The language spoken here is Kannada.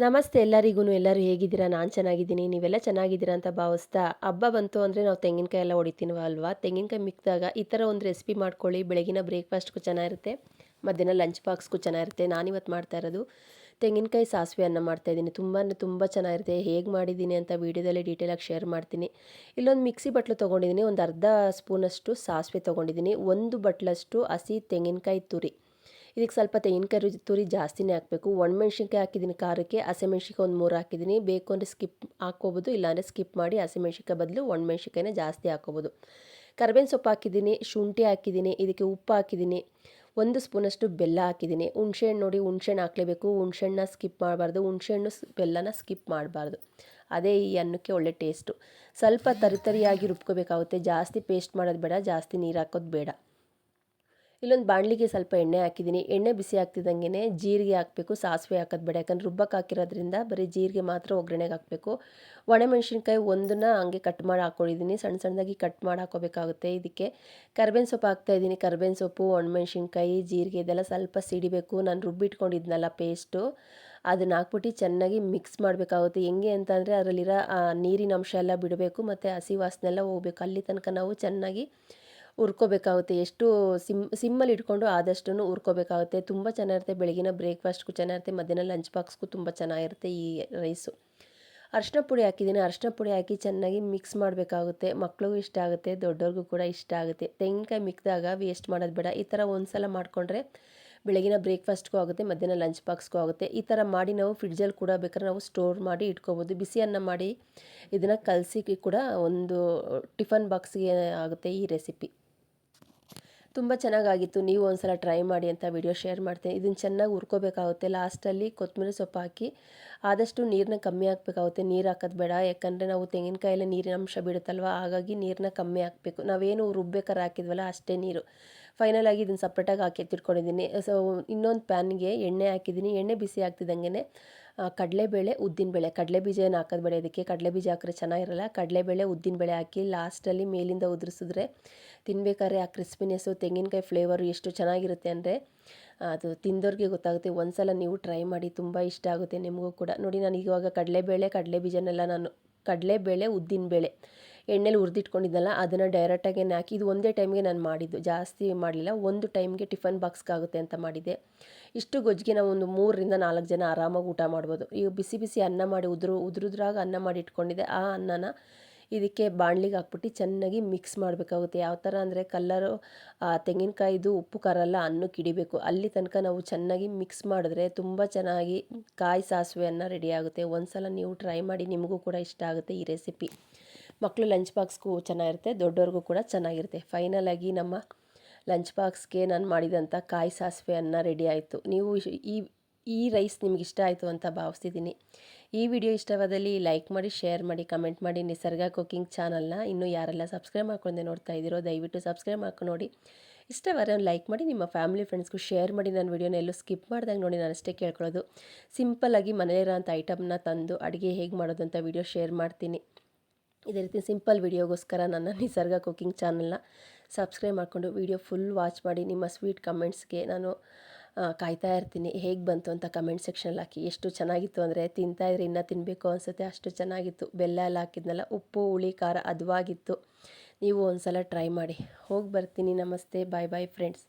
ನಮಸ್ತೆ ಎಲ್ಲರಿಗೂ ಎಲ್ಲರೂ ಹೇಗಿದ್ದೀರಾ? ನಾನು ಚೆನ್ನಾಗಿದ್ದೀನಿ, ನೀವೆಲ್ಲ ಚೆನ್ನಾಗಿದ್ದೀರಾ ಅಂತ ಭಾವಿಸ್ತಾ, ಹಬ್ಬ ಬಂತು ಅಂದರೆ ನಾವು ತೆಂಗಿನಕಾಯಿ ಎಲ್ಲ ಹೊಡಿತೀನವ ಅಲ್ವಾ? ತೆಂಗಿನಕಾಯಿ ಮಿಕ್ಕಿದಾಗ ಈ ಥರ ಒಂದು ರೆಸಿಪಿ ಮಾಡ್ಕೊಳ್ಳಿ, ಬೆಳಗಿನ ಬ್ರೇಕ್ಫಾಸ್ಟ್ಗೂ ಚೆನ್ನಾಗಿರುತ್ತೆ, ಮಧ್ಯಾಹ್ನ ಲಂಚ್ ಬಾಕ್ಸ್ಗೂ ಚೆನ್ನಾಗಿರುತ್ತೆ. ನಾನಿವತ್ತು ಮಾಡ್ತಾ ಇರೋದು ತೆಂಗಿನಕಾಯಿ ಸಾಸಿವೆ ಅನ್ನ ಮಾಡ್ತಾಯಿದ್ದೀನಿ ತುಂಬಾ ತುಂಬ ಚೆನ್ನಾಗಿರುತ್ತೆ. ಹೇಗೆ ಮಾಡಿದ್ದೀನಿ ಅಂತ ವೀಡಿಯೋದಲ್ಲಿ ಡೀಟೇಲಾಗಿ ಶೇರ್ ಮಾಡ್ತೀನಿ. ಇಲ್ಲೊಂದು ಮಿಕ್ಸಿ ಬಟ್ಲು ತೊಗೊಂಡಿದ್ದೀನಿ, ಒಂದು ಅರ್ಧ ಸ್ಪೂನಷ್ಟು ಸಾಸಿವೆ ತೊಗೊಂಡಿದ್ದೀನಿ, ಒಂದು ಬಟ್ಲಷ್ಟು ಹಸಿ ತೆಂಗಿನಕಾಯಿ ತುರಿ. ಇದಕ್ಕೆ ಸ್ವಲ್ಪ ತೆಂಗಿನಕಾಯಿ ತುರಿ ಜಾಸ್ತಿನೇ ಹಾಕಬೇಕು. ಒಣಮೆಣ್ಸಿನ್ಕಾಯಿ ಹಾಕಿದ್ದೀನಿ ಖಾರಕ್ಕೆ ಹಸಿಮೆಣ್ಸಿನ್ಕಾಯಿ ಒಂದು ಮೂರು ಹಾಕಿದ್ದೀನಿ. ಬೇಕು ಅಂದರೆ ಸ್ಕಿಪ್ ಹಾಕ್ಕೋಬೋದು, ಇಲ್ಲಾಂದರೆ ಸ್ಕಿಪ್ ಮಾಡಿ ಹಸಿಮೆಣ್ಸಿನ್ಕಾಯಿ ಬದಲು ಒಣಮೆಣ್ಸಿನ್ಕಾಯಿನ ಜಾಸ್ತಿ ಹಾಕ್ಕೋಬೋದು. ಕರ್ಬೇವಿನ ಸೊಪ್ಪು ಹಾಕಿದ್ದೀನಿ, ಶುಂಠಿ ಹಾಕಿದ್ದೀನಿ, ಇದಕ್ಕೆ ಉಪ್ಪು ಹಾಕಿದ್ದೀನಿ, ಒಂದು ಸ್ಪೂನಷ್ಟು ಬೆಲ್ಲ ಹಾಕಿದ್ದೀನಿ. ಹುಣ್ಸೆಹಣ್ಣು ನೋಡಿ, ಹುಣ್ಸೆಹಣ್ಣು ಹಾಕಲೇಬೇಕು. ಹುಣ್ಸೆಹಣ್ಣನ್ನ ಸ್ಕಿಪ್ ಮಾಡಬಾರ್ದು, ಹುಣ್ಸೆಹಣ್ಣು ಬೆಲ್ಲನ ಸ್ಕಿಪ್ ಮಾಡಬಾರ್ದು. ಅದೇ ಈ ಅನ್ನಕ್ಕೆ ಒಳ್ಳೆ ಟೇಸ್ಟು ಸ್ವಲ್ಪ ತರಿತರಿಯಾಗಿ ರುಬ್ಕೋಬೇಕಾಗುತ್ತೆ. ಜಾಸ್ತಿ ಪೇಸ್ಟ್ ಮಾಡೋದು ಬೇಡ, ಜಾಸ್ತಿ ನೀರು ಹಾಕೋದು ಬೇಡ. ಇಲ್ಲೊಂದು ಬಾಣಲಿಗೆ ಸ್ವಲ್ಪ ಎಣ್ಣೆ ಹಾಕಿದ್ದೀನಿ ಎಣ್ಣೆ ಬಿಸಿ ಆಗ್ತಿದ್ದಂಗೆ ಜೀರಿಗೆ ಹಾಕಬೇಕು, ಸಾಸಿವೆ ಹಾಕೋದು ಬೇಡ. ಯಾಕಂದ್ರೆ ರುಬ್ಬಕ್ಕೆ ಹಾಕಿರೋದ್ರಿಂದ ಬರೀ ಜೀರಿಗೆ ಮಾತ್ರ ಒಗ್ಗರಣೆಗೆ ಹಾಕಬೇಕು. ಒಣಮೆಣ್ಸಿನ್ಕಾಯಿ ಒಂದನ್ನ ಹಂಗೆ ಕಟ್ ಮಾಡಿ ಹಾಕ್ಕೊಂಡಿದ್ದೀನಿ ಸಣ್ಣ ಸಣ್ಣದಾಗಿ ಕಟ್ ಮಾಡಿ ಹಾಕೋಬೇಕಾಗುತ್ತೆ ಇದಕ್ಕೆ. ಕರ್ಬೇವಿನ ಸೊಪ್ಪು ಹಾಕ್ತಾಯಿದ್ದೀನಿ ಕರ್ಬೇವಿನ ಸೊಪ್ಪು ಒಣಮೆಣ್ಸಿನ್ಕಾಯಿ ಜೀರಿಗೆ ಇದೆಲ್ಲ ಸ್ವಲ್ಪ ಸಿಡಿಬೇಕು. ನಾನು ರುಬ್ಬಿಟ್ಕೊಂಡಿದ್ನಲ್ಲ ಪೇಸ್ಟು. ಅದನ್ನ ಹಾಕ್ಬಿಟ್ಟು ಚೆನ್ನಾಗಿ ಮಿಕ್ಸ್ ಮಾಡಬೇಕಾಗುತ್ತೆ. ಹೆಂಗೆ ಅಂತಂದರೆ ಅದರಲ್ಲಿರೋ ನೀರಿನ ಅಂಶ ಎಲ್ಲ ಬಿಡಬೇಕು. ಮತ್ತು ಹಸಿ ವಾಸನೆಲ್ಲ ಹೋಗ್ಬೇಕು. ಅಲ್ಲಿ ತನಕ ನಾವು ಚೆನ್ನಾಗಿ ಹುರ್ಕೋಬೇಕಾಗುತ್ತೆ. ಎಷ್ಟು ಸಿಮ್, ಸಿಮ್ಮಲ್ಲಿ ಇಟ್ಕೊಂಡು ಆದಷ್ಟು ಉರ್ಕೋಬೇಕಾಗುತ್ತೆ ತುಂಬ ಚೆನ್ನಾಗಿರುತ್ತೆ. ಬೆಳಗಿನ ಬ್ರೇಕ್ಫಾಸ್ಟ್ಗೂ ಚೆನ್ನಾಗಿರುತ್ತೆ. ಮಧ್ಯಾಹ್ನ ಲಂಚ್ ಬಾಕ್ಸ್ಗೂ ತುಂಬ ಚೆನ್ನಾಗಿರುತ್ತೆ ಈ ರೈಸು. ಅರಿಶಿನ ಪುಡಿ ಹಾಕಿದ್ದೀನಿ. ಅರಿಶಿನ ಪುಡಿ ಹಾಕಿ ಚೆನ್ನಾಗಿ ಮಿಕ್ಸ್ ಮಾಡಬೇಕಾಗುತ್ತೆ. ಮಕ್ಳಿಗೂ ಇಷ್ಟ ಆಗುತ್ತೆ. ದೊಡ್ಡವ್ರಿಗೂ ಕೂಡ ಇಷ್ಟ ಆಗುತ್ತೆ. ತೆಂಗಿನಕಾಯಿ ಮಿಕ್ಕಿದಾಗ ವೇಸ್ಟ್ ಮಾಡೋದು ಬೇಡ. ಈ ಥರ ಒಂದು ಸಲ ಮಾಡಿಕೊಂಡ್ರೆ ಬೆಳಗಿನ ಬ್ರೇಕ್ಫಾಸ್ಟ್ಗೂ ಆಗುತ್ತೆ, ಮಧ್ಯಾಹ್ನ ಲಂಚ್ ಬಾಕ್ಸ್ಗೂ ಆಗುತ್ತೆ. ಈ ಥರ ಮಾಡಿ ನಾವು ಫ್ರಿಡ್ಜಲ್ಲಿ ಕೂಡ ಬೇಕಾದ್ರೆ ನಾವು ಸ್ಟೋರ್ ಮಾಡಿ ಇಟ್ಕೋಬೋದು. ಅನ್ನ ಮಾಡಿ ಇದನ್ನು ಕಲಸಿ ಕೂಡ ಒಂದು ಟಿಫನ್ ಬಾಕ್ಸ್ಗೆ ಆಗುತ್ತೆ ಈ ರೆಸಿಪಿ. ತುಂಬ ಚೆನ್ನಾಗಾಗಿತ್ತು. ನೀವು ಒಂದ್ಸಲ ಟ್ರೈ ಮಾಡಿ ಅಂತ ವಿಡಿಯೋ ಶೇರ್ ಮಾಡ್ತೀನಿ ಇದನ್ನು ಚೆನ್ನಾಗಿ ಹುರ್ಕೋಬೇಕಾಗುತ್ತೆ. ಲಾಸ್ಟಲ್ಲಿ ಕೊತ್ತಂಬರಿ ಸೊಪ್ಪು ಹಾಕಿ ಆದಷ್ಟು ನೀರನ್ನ ಕಮ್ಮಿ ಹಾಕಬೇಕಾಗುತ್ತೆ. ನೀರು ಹಾಕೋದು ಬೇಡ. ಯಾಕಂದರೆ ನಾವು ತೆಂಗಿನಕಾಯಲ್ಲಿ ನೀರಿನ ಅಂಶ ಬಿಡುತ್ತಲ್ವ? ಹಾಗಾಗಿ ನೀರನ್ನ ಕಮ್ಮಿ ಹಾಕಬೇಕು. ನಾವೇನು ರುಬ್ಬೇಕಾರ ಹಾಕಿದ್ವಲ್ಲ ಅಷ್ಟೇ ನೀರು. ಫೈನಲ್ ಆಗಿ ಇದನ್ನು ಸಪ್ರೇಟಾಗಿ ಹಾಕಿ ಎತ್ತಿಟ್ಕೊಂಡಿದ್ದೀನಿ. ಸೊ ಇನ್ನೊಂದು ಪ್ಯಾನ್ಗೆ ಎಣ್ಣೆ ಹಾಕಿದ್ದೀನಿ. ಎಣ್ಣೆ ಬಿಸಿ ಆಗ್ತಿದ್ದಂಗೆ ಕಡಲೆಬೇಳೆ ಉದ್ದಿನಬೇಳೆ ಕಡಲೆ ಬೀಜ ಏನು ಹಾಕೋದು ಬೇಡ ಇದಕ್ಕೆ. ಕಡಲೆ ಬೀಜ ಹಾಕಿದ್ರೆ ಚೆನ್ನಾಗಿರಲ್ಲ. ಕಡಲೆಬೇಳೆ ಉದ್ದಿನಬೇಳೆ ಹಾಕಿ ಲಾಸ್ಟಲ್ಲಿ ಮೇಲಿಂದ ಉದುರಿಸಿದ್ರೆ ತಿನ್ಬೇಕಾದ್ರೆ ಆ ಕ್ರಿಸ್ಪಿನೆಸ್ಸು ತೆಂಗಿನಕಾಯಿ ಫ್ಲೇವರು ಎಷ್ಟು ಚೆನ್ನಾಗಿರುತ್ತೆ ಅಂದರೆ ಅದು ತಿಂದೋರಿಗೆ ಗೊತ್ತಾಗುತ್ತೆ. ಒಂದ್ಸಲ ನೀವು ಟ್ರೈ ಮಾಡಿ ತುಂಬ ಇಷ್ಟ ಆಗುತ್ತೆ ನಿಮಗೂ ಕೂಡ. ನೋಡಿ, ನಾನು ಇವಾಗ ಕಡಲೆಬೇಳೆ ಕಡಲೆ ಬೀಜನೆಲ್ಲ ನಾನು ಕಡಲೆಬೇಳೆ ಉದ್ದಿನಬೇಳೆ ಎಣ್ಣೆಲಿ ಉರಿದಿಟ್ಕೊಂಡಿದ್ದಲ್ಲ ಅದನ್ನು ಡೈರೆಕ್ಟಾಗಿ ಹಾಕಿ, ಇದು ಒಂದೇ ಟೈಮ್ಗೆ ನಾನು ಮಾಡಿದ್ದು. ಜಾಸ್ತಿ ಮಾಡಲಿಲ್ಲ. ಒಂದು ಟೈಮ್ಗೆ ಟಿಫನ್ ಬಾಕ್ಸ್ಗಾಗುತ್ತೆ ಅಂತ ಮಾಡಿದ್ದೆ. ಇಷ್ಟು ಗೊಜ್ಜಿಗೆ ನಾವು ಒಂದು ಮೂರರಿಂದ ನಾಲ್ಕು ಜನ ಆರಾಮಾಗಿ ಊಟ ಮಾಡ್ಬೋದು. ಈಗ ಬಿಸಿ ಬಿಸಿ ಅನ್ನ ಮಾಡಿ ಉದುರು, ಉದುರುದ್ರಾಗ ಅನ್ನ ಮಾಡಿ ಇಟ್ಕೊಂಡಿದ್ದೆ. ಆ ಅನ್ನನ ಇದಕ್ಕೆ ಬಾಣಲಿಗೆ ಹಾಕ್ಬಿಟ್ಟು ಚೆನ್ನಾಗಿ ಮಿಕ್ಸ್ ಮಾಡಬೇಕಾಗುತ್ತೆ. ಯಾವ ಥರ ಅಂದರೆ ಕಲ್ಲರು ತೆಂಗಿನಕಾಯಿದು, ಉಪ್ಪು, ಖಾರ ಎಲ್ಲ ಅನ್ನಕ್ಕೆ ಹಿಡಿಬೇಕು ಅಲ್ಲಿ ತನಕ ನಾವು ಚೆನ್ನಾಗಿ ಮಿಕ್ಸ್ ಮಾಡಿದ್ರೆ ತುಂಬ ಚೆನ್ನಾಗಿ ಕಾಯಿ ಸಾಸಿವೆ ಅನ್ನ ರೆಡಿ ಆಗುತ್ತೆ. ಒಂದು ಸಲ ನೀವು ಟ್ರೈ ಮಾಡಿ ನಿಮಗೂ ಕೂಡ ಇಷ್ಟ ಆಗುತ್ತೆ ಈ ರೆಸಿಪಿ ಮಕ್ಕಳು ಲಂಚ್ ಬಾಕ್ಸ್ಗೂ ಚೆನ್ನಾಗಿರುತ್ತೆ, ದೊಡ್ಡವ್ರಿಗೂ ಕೂಡ ಚೆನ್ನಾಗಿರುತ್ತೆ. ಫೈನಲಾಗಿ ನಮ್ಮ ಲಂಚ್ ಬಾಕ್ಸ್ಗೆ ನಾನು ಮಾಡಿದಂಥ ಕಾಯಿ ಸಾಸಿವೆ ಅನ್ನ ರೆಡಿ ಆಯಿತು. ನೀವು ಈ ಈ ರೈಸ್ ನಿಮ್ಗೆ ಇಷ್ಟ ಆಯಿತು ಅಂತ ಭಾವಿಸ್ತಿದ್ದೀನಿ. ಈ ವಿಡಿಯೋ ಇಷ್ಟವಾದಲ್ಲಿ ಲೈಕ್ ಮಾಡಿ ಶೇರ್ ಮಾಡಿ ಕಮೆಂಟ್ ಮಾಡಿ ನಿಸರ್ಗ ಕುಕಿಂಗ್ ಚಾನಲ್ನ ಇನ್ನೂ ಯಾರೆಲ್ಲ ಸಬ್ಸ್ಕ್ರೈಬ್ ಮಾಡ್ಕೊಂಡೆ ನೋಡ್ತಾ ಇದ್ದೀರೋ ದಯವಿಟ್ಟು ಸಬ್ಸ್ಕ್ರೈಬ್ ಮಾಡ್ಕೊಂಡು ನೋಡಿ. ಇಷ್ಟವಾದ್ರೆ ಲೈಕ್ ಮಾಡಿ, ನಿಮ್ಮ ಫ್ಯಾಮಿಲಿ ಫ್ರೆಂಡ್ಸ್ಗೂ ಶೇರ್ ಮಾಡಿ, ನನ್ನ ವಿಡಿಯೋನ ಎಲ್ಲೂ ಸ್ಕಿಪ್ ಮಾಡ್ದಂಗೆ ನೋಡಿ ನಾನು ಅಷ್ಟೇ ಕೇಳ್ಕೊಳ್ಳೋದು. ಸಿಂಪಲ್ಲಾಗಿ ಮನೆಯಲ್ಲಿರೋ ಅಂಥ ಐಟಮ್ನ ತಂದು ಅಡುಗೆ ಹೇಗೆ ಮಾಡೋದು ಅಂತ ವಿಡಿಯೋ ಶೇರ್ ಮಾಡ್ತೀನಿ. ಇದೇ ರೀತಿ ಸಿಂಪಲ್ ವಿಡಿಯೋಗೋಸ್ಕರ ನನ್ನ ನಿಸರ್ಗ ಕುಕ್ಕಿಂಗ್ ಚಾನಲ್ನ ಸಬ್ಸ್ಕ್ರೈಬ್ ಮಾಡಿಕೊಂಡು ವಿಡಿಯೋ ಫುಲ್ ವಾಚ್ ಮಾಡಿ ನಿಮ್ಮ ಸ್ವೀಟ್ ಕಮೆಂಟ್ಸ್ಗೆ ನಾನು ಕಾಯ್ತಾ ಇರ್ತೀನಿ. ಹೇಗೆ ಬಂತು ಅಂತ ಕಮೆಂಟ್ ಸೆಕ್ಷನಲ್ಲಿ ಹಾಕಿ. ಎಷ್ಟು ಚೆನ್ನಾಗಿತ್ತು ಅಂದರೆ ತಿಂತಾಯಿದ್ರೆ ಇನ್ನೂ ತಿನ್ನಬೇಕು ಅನಿಸುತ್ತೆ. ಅಷ್ಟು ಚೆನ್ನಾಗಿತ್ತು. ಬೆಲ್ಲ ಎಲ್ಲ ಹಾಕಿದ್ನಲ್ಲ, ಉಪ್ಪು, ಹುಳಿ, ಖಾರ ಅದುವಾಗಿತ್ತು ನೀವು ಒಂದು ಸಲ ಟ್ರೈ ಮಾಡಿ. ಹೋಗಿ ಬರ್ತೀನಿ. ನಮಸ್ತೆ. ಬಾಯ್ ಬಾಯ್ ಫ್ರೆಂಡ್ಸ್